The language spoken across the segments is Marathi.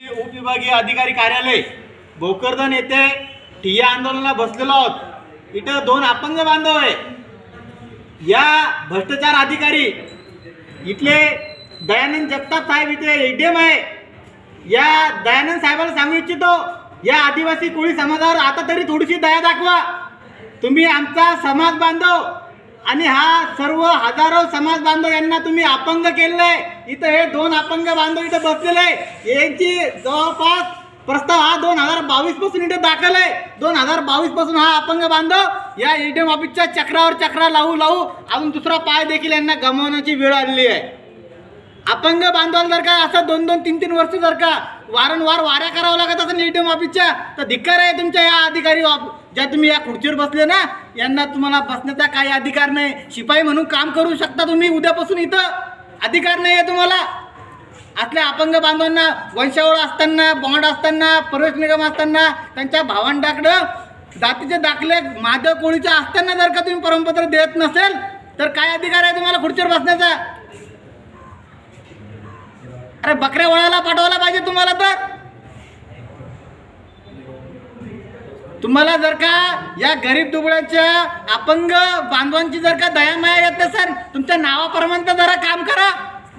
उपविभागीय अधिकारी कार्यालय भोकरदन येथे ठिय्या आंदोलनाला बसलेलो आहोत. इथं दोन अपंग बांधव आहे. या भ्रष्टाचार अधिकारी इथले दयानंद जगताप साहेब इथे एडीएम आहे. या दयानंद साहेबाला सांगू इच्छितो या आदिवासी कोळी समाजावर आता तरी थोडीशी दया दाखवा. तुम्ही आमचा समाज बांधव आणि हा सर्व हजारो समाज बांधव यांना तुम्ही अपंग केलेलं इथं हे दोन अपंग बांधव इथं बसलेले आहे यांची जवळपास प्रस्ताव हा दोन हजार बावीसपासून इथे दाखल आहे. दोन हजार बावीसपासून हा अपंग बांधव या एटीएम ऑफिसच्या चक्रावर चक्रा लावू लावू अजून दुसरा पाय देखील यांना गमावण्याची वेळ आलेली आहे. अपंग बांधवाला जर का असं दोन दोन तीन तीन वर्ष जर का वारंवार वाऱ्या करावं लागत असेल एटीएम ऑफिसच्या तर धिक्कार आहे तुमच्या या अधिकारी ज्या तुम्ही या खुर्चीवर बसले ना यांना तुम्हाला बसण्याचा काही अधिकार नाही. शिपाई म्हणून काम करू शकता तुम्ही उद्यापासून इथं. अधिकार नाही आहे तुम्हाला. असल्या अपंग बांधवांना वंशावळ असताना बॉन्ड असताना प्रवेश निगम असताना त्यांच्या भावंडाकडं जातीचे दाखले महादेव कोळीचे असताना जर का तुम्ही परमपत्र देत नसेल तर काय अधिकार आहे तुम्हाला खुर्चीवर बसण्याचा? अरे बकऱ्या वळायला पाठवायला पाहिजे तुम्हाला तर. तुम्हाला जर का या गरीब दुबळ्याच्या अपंग बांधवांची जर का दया माया येत नसेल तुमच्या नावापर्यंत जरा काम करा.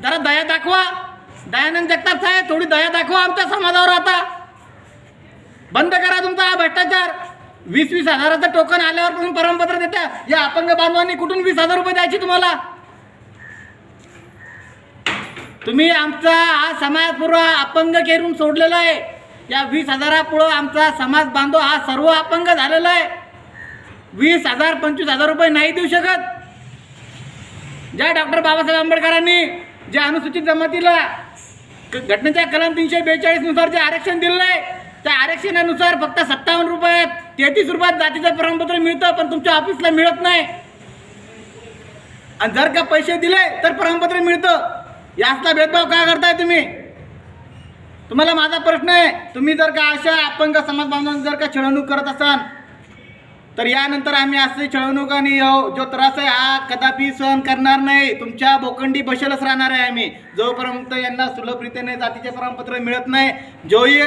जरा दया दाखवा. दयानंद जगताप साहेब थोडी दया दाखवा आमच्या समाजावर आता. बंद करा तुमचा हा भ्रष्टाचार. वीस वीस हजाराचं टोकन आल्यावर तुम्ही परमपत्र देता या अपंग बांधवांनी कुठून वीस हजार रुपये द्यायची तुम्हाला? तुम्ही आमचा हा समाजपूर्व अपंग केरून सोडलेला आहे. या वीस हजारापुढं आमचा समाज बांधव हा सर्व अपंग झालेला आहे. वीस हजार पंचवीस हजार रुपये नाही देऊ शकत. ज्या डॉक्टर बाबासाहेब आंबेडकरांनी ज्या अनुसूचित जमातीला घटनेच्या कलम तीनशे बेचाळीसनुसार जे आरक्षण दिलेलं आहे त्या आरक्षणानुसार फक्त सत्तावन्न रुपयात तेहतीस रुपयात जातीचं प्रमाणपत्र मिळतं पण तुमच्या ऑफिसला मिळत नाही. आणि जर का पैसे दिले तर प्रमाणपत्र मिळतं. यातला भेदभाव का करताय तुम्ही? तुम्हाला माझा प्रश्न आहे तुम्ही जर का अशा अपंग समाज बांधवांना जर का छळवणूक करत असाल तर यानंतर आम्ही असे छळवणूक आणि जो त्रास आहे हा कदापि सहन करणार नाही. तुमच्या बोकंडी बसेलच राहणार आहे आम्ही. जोपर्यंत यांना सुलभरीतीने जातीचे प्रमाणपत्र मिळत नाही जोही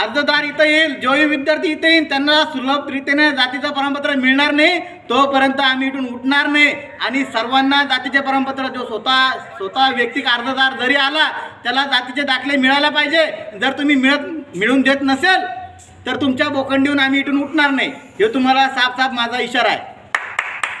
अर्जदार इथं येईल जोही विद्यार्थी इथे येईल त्यांना सुलभ रीतीने जातीचं प्रमाणपत्र मिळणार नाही तोपर्यंत आम्ही इथून उठणार नाही. आणि सर्वांना जातीचे प्रमाणपत्र जो स्वतः स्वतः व्यक्तिक अर्जदार जरी आला त्याला जातीचे दाखले मिळायला पाहिजे. जर तुम्ही मिळत मिळून देत नसेल तर तुमच्या बोखंडीहून आम्ही इथून उठणार नाही. हे तुम्हाला साफ साफ माझा इशारा आहे.